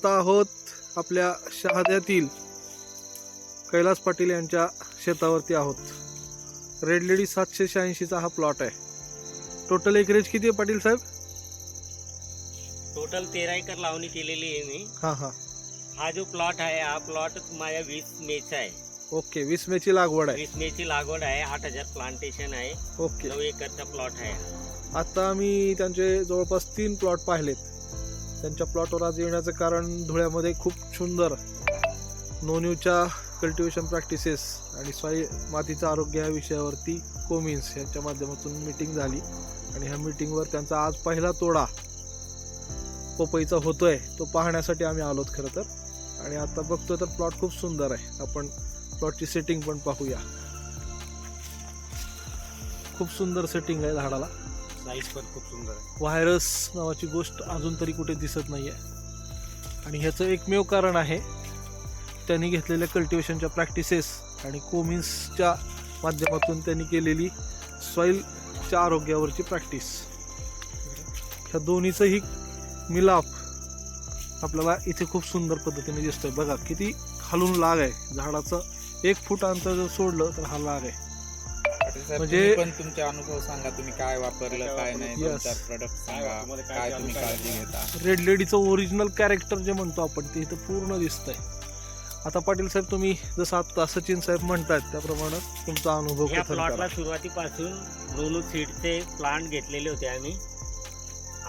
आत्ता आहोत आपल्या शहाद्यातील कैलास पाटील यांच्या शेतावरती आहोत. रेड लेडी सातशे शहाऐंशीचा हा प्लॉट आहे. टोटल एकरेज किती आहे पाटील साहेब? टोटल तेरा एकर लावणी केलेली आहे मी. हां हां. हा जो प्लॉट आहे हा प्लॉट माझ्या वीस मेचा आहे. ओके वीस मेची लागवड आहे. वीस मेची लागवड आहे आठ हजार प्लांटेशन आहे. ओके. नऊ एकरचा प्लॉट आहे. आता आम्ही त्यांचे जवळपास तीन प्लॉट पाहिलेत. त्यांच्या प्लॉटवर आज येण्याचं कारण धुळ्यामध्ये खूप सुंदर नोन्यूच्या कल्टिवेशन प्रॅक्टिसेस आणि सॉई मातीचं आरोग्य या विषयावरती कोमिन्स यांच्या माध्यमातून मीटिंग झाली. आणि ह्या मीटिंगवर त्यांचा आज पहिला तोडा पपईचा होतोय तो पाहण्यासाठी आम्ही आलोत खरं तर. आणि आता बघतोय तर प्लॉट खूप सुंदर आहे. आपण प्लॉटची सेटिंग पण पाहूया. खूप सुंदर सेटिंग आहे झाडाला. साईज पण खूप सुंदर आहे. व्हायरस नावाची गोष्ट अजून तरी कुठे दिसत नाही आहे आणि ह्याचं एकमेव कारण आहे त्यांनी घेतलेल्या कल्टिवेशनच्या प्रॅक्टिसेस आणि कोमिन्सच्या माध्यमातून त्यांनी केलेली सॉईलच्या आरोग्यावरची प्रॅक्टिस. ह्या दोन्हीचंही मिलाप आपल्याला इथे खूप सुंदर पद्धतीने दिसतोय. बघा किती खालून लाग आहे. झाडाचं एक फूट अंतर जर सोडलं तर हा लाग आहे. म्हणजे पण तुमचे अनुभव सांगा तुम्ही काय वापरलं काय नाही Yes. प्रोडक्ट सांगा तुम्हाला काय तुम्ही काळजी घेता रेड लेडीचं ओरिजिनल कॅरेक्टर जे म्हणतो आपण ते इथं पूर्ण दिसतंय आता पाटील साहेब तुम्ही जसं आता सचिन साहेब म्हणतायत त्याप्रमाणे तुमचा अनुभव या कथन प्लॉटला करा. सुरुवातीपासून नोनू सीडचे प्लांट घेतलेले होते आम्ही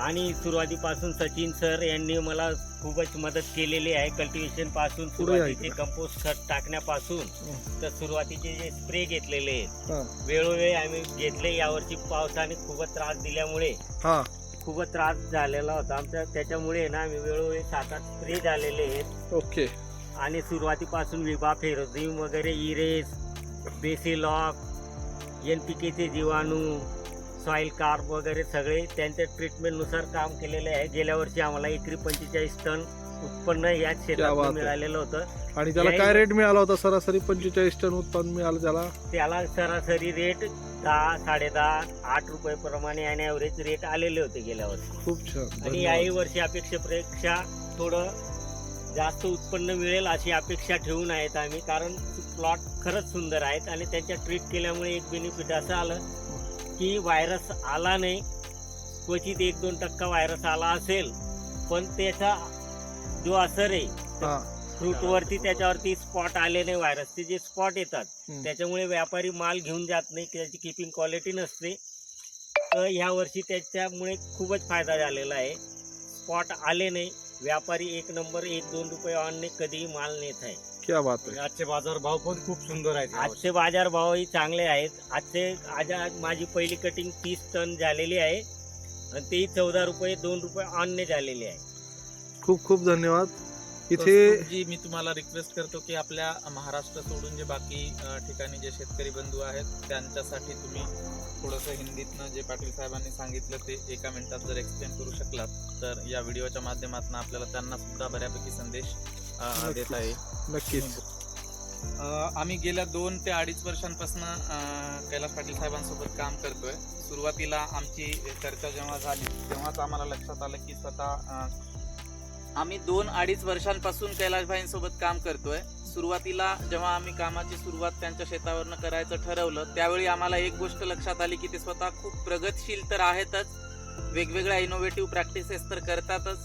आणि सुरुवातीपासून सचिन सर यांनी मला खूपच मदत केलेली आहे कल्टिवेशनपासून सुरुवातीचे. कंपोस्ट खत टाकण्यापासून. तर सुरुवातीचे जे स्प्रे घेतलेले आहेत. वेळोवेळी आम्ही घेतले यावर्षी पावसाने खूपच त्रास दिल्यामुळे खूपच त्रास झालेला होता आमच्या त्याच्यामुळे ना आम्ही वेळोवेळी सात आठ स्प्रे झालेले आहेत ओके आणि सुरुवातीपासून विभा फेरोझिम वगैरे इरेस बेसिलॉक एन पी केचे जीवाणू सॉईल कार्ब वगैरे सगळे त्यांच्या ट्रीटमेंटनुसार काम केलेले आहे. गेल्या वर्षी आम्हाला एकरी पंचेचाळीस टन उत्पन्न या बात क्षेत्रात आहे. मिळालेलं होतं. आणि त्याला काय रेट मिळाला होता? सरासरी पंचेचाळीस टन उत्पन्न मिळालं त्याला? त्याला सरासरी रेट दहा साडेदहा आठ रुपये प्रमाणे आणि ॲव्हरेज रेट आलेले होते गेल्या वर्षी. खूप छान. आणि धन्यवाद. याही वर्षी अपेक्षेपेक्षा थोडं जास्त उत्पन्न मिळेल अशी अपेक्षा ठेवून आहेत आम्ही कारण प्लॉट खरंच सुंदर आहेत आणि त्यांच्या ट्रीट केल्यामुळे एक बेनिफिट असं आलं की व्हायरस आला नाही. क्वचित एक दोन टक्का व्हायरस आला असेल पण त्याचा जो असर आहे फ्रूटवरती त्याच्यावरती स्पॉट आले नाही व्हायरसचे जे स्पॉट येतात. त्याच्यामुळे व्यापारी माल घेऊन जात नाही त्याची किपिंग क्वालिटी नसते. तर ह्या वर्षी त्याच्यामुळे खूपच फायदा झालेला आहे. स्पॉट आले नाही व्यापारी एक नंबर एक दोन रुपये ऑनने कधीही माल नेत आहे. क्या बात आहे आजचे बाजार भाव पण खूप सुंदर आहेत यावर्षी. आजचे बाजार भावही चांगले आहेत. आजचे आज आज माझी पहिली कटिंग तीस टन झालेली आहे. आणि तेही चौदा रुपये दोन रुपये ऑनने झालेली आहे. खूप खूप धन्यवाद. इथे जी मी तुम्हाला रिक्वेस्ट करतो की आपल्या महाराष्ट्र सोडून जे बाकी अ, ठिकाणी जे शेतकरी बंधू आहेत त्यांच्यासाठी तुम्ही थोडंसं हिंदीतनं जे पाटील साहेबांनी सांगितलं ते एका मिनिटात जर एक्सप्लेन करू शकलात तर या व्हिडिओच्या माध्यमातून आपल्याला त्यांना सुद्धा बऱ्यापैकी संदेश देता येईल नक्कीच. अ, आम्ही गेल्या दोन ते अडीच वर्षांपासून कैलास पाटील साहेबांसोबत काम करतोय. सुरुवातीला आमची चर्चा जेव्हा झाली तेव्हाच आम्हाला लक्षात आलं की स्वतः अ, आम्ही दोन अडीच वर्षांपासून कैलासभाईंसोबत काम करतोय. सुरुवातीला जेव्हा आम्ही कामाची सुरुवात त्यांच्या शेतावरनं करायचं ठरवलं त्यावेळी आम्हाला एक गोष्ट लक्षात आली की ते स्वतः खूप प्रगतशील तर आहेतच. वेगवेगळ्या इनोव्हेटिव्ह प्रॅक्टिसेस तर करतातच.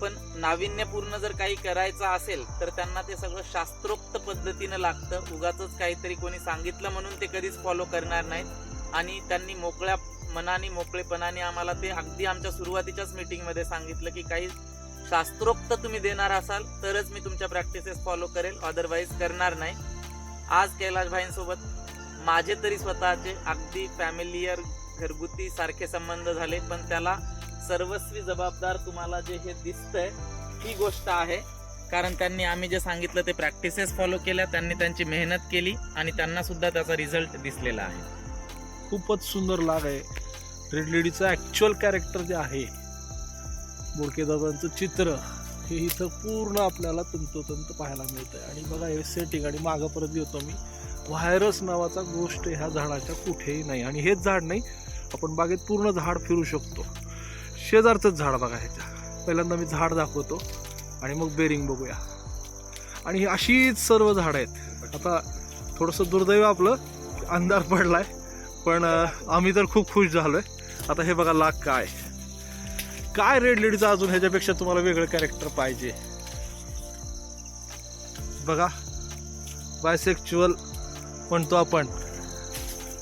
पण नाविन्यपूर्ण जर काही करायचं असेल तर त्यांना ते सगळं शास्त्रोक्त पद्धतीनं लागतं. उगाच काहीतरी कोणी सांगितलं म्हणून ते कधीच फॉलो करणार नाहीत. आणि त्यांनी मोकळ्या मनाने मोकळेपणाने आम्हाला ते अगदी आमच्या सुरुवातीच्याच मीटिंगमध्ये सांगितलं की काही शास्त्रोक्त तुम्ही देणार असाल तरच मी तुमच्या प्रॅक्टिसेस फॉलो करेल. अदरवाईज करणार नाही. आज कैलाश भाईंसोबत माझे तरी स्वतःचे अगदी फॅमिलियर घरगुती सारखे संबंध झाले पण त्याला सर्वस्वी जबाबदार तुम्हाला जे हे दिसतंय ही गोष्ट आहे. कारण त्यांनी आम्ही जे सांगितलं ते प्रॅक्टिसेस फॉलो केल्या त्यांनी त्यांची मेहनत केली आणि त्यांना सुद्धा त्याचा रिझल्ट दिसलेला आहे. खूपच सुंदर लाग आहे. रेड लेडीचं ॲक्च्युअल कॅरेक्टर जे आहे बोडकेदाबांचं चित्र हे इथं पूर्ण आपल्याला तंतोतंत पाहायला मिळतं आहे आणि बघा हे सेटिंग आणि मागं परत येतो मी. व्हायरस नावाचा गोष्ट ह्या झाडाच्या कुठेही नाही. आणि हेच झाड नाही आपण बागेत पूर्ण झाड फिरू शकतो. शेजारचंच झाड बघा ह्याच्या पहिल्यांदा मी झाड दाखवतो आणि मग बेरिंग बघूया. आणि ही अशीच सर्व झाडं आहेत. आता थोडंसं दुर्दैव आपलं अंधार पडलाय पण आम्ही तर खूप खुश झालोय. आता हे बघा लाग काय. काय रेड लेडीचं अजून ह्याच्यापेक्षा तुम्हाला वेगळं कॅरेक्टर पाहिजे? बघा. बायसेक्च्युअल म्हणतो आपण.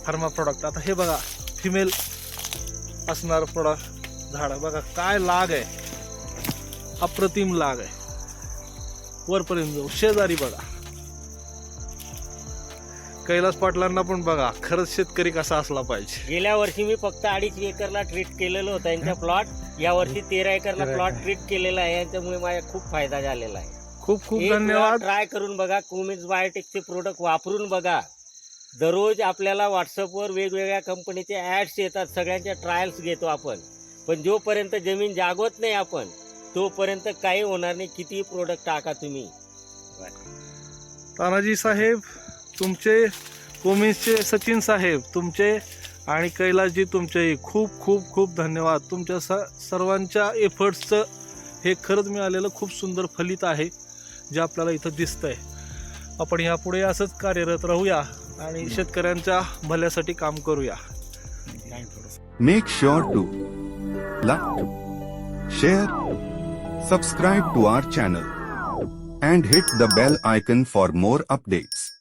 फार्मा प्रॉडक्ट आता हे बघा फिमेल असणार प्रॉडक्ट झाड. बघा काय लाग आहे. अप्रतिम लाग आहे. वरपर्यंत जाऊ. शेजारी बघा. कैलास पाटलांना पण बघा खरंच शेतकरी कसा असला पाहिजे. गेल्या वर्षी मी फक्त अडीच एकरला ट्रीट केलेलं होतं यांचा प्लॉट या वर्षी तेरा एकरला प्लॉट ट्रीट केलेला आहे. याच्यामुळे माझा खूप फायदा झालेला आहे. खूप खूप धन्यवाद. ट्राय करून बघा. कोमिक्स बायोटेकचे प्रोडक्ट वापरून बघा. दररोज आपल्याला व्हॉट्सअपवर वेगवेगळ्या कंपनीचे ॲड्स येतात. सगळ्यांच्या ट्रायल्स घेतो आपण. पण जोपर्यंत जमीन जागवत नाही आपण तोपर्यंत काही होणार नाही. कितीही प्रोडक्ट टाका तुम्ही. तानाजी साहेब तुमचे कोमिन्सचे सचिन साहेब तुमचे आणि कैलासजी तुमचे खूप खूप खूप धन्यवाद. तुमच्या स सर्वांच्या एफर्ट्सचं हे खरंच मिळालेलं खूप सुंदर फलित आहे जे आपल्याला इथं दिसतंय. आपण यापुढे असंच कार्यरत राहूया आणि शेतकऱ्यांच्या भल्यासाठी काम करूया. Make sure to like, share, subscribe to our channel, and hit the bell icon for more updates.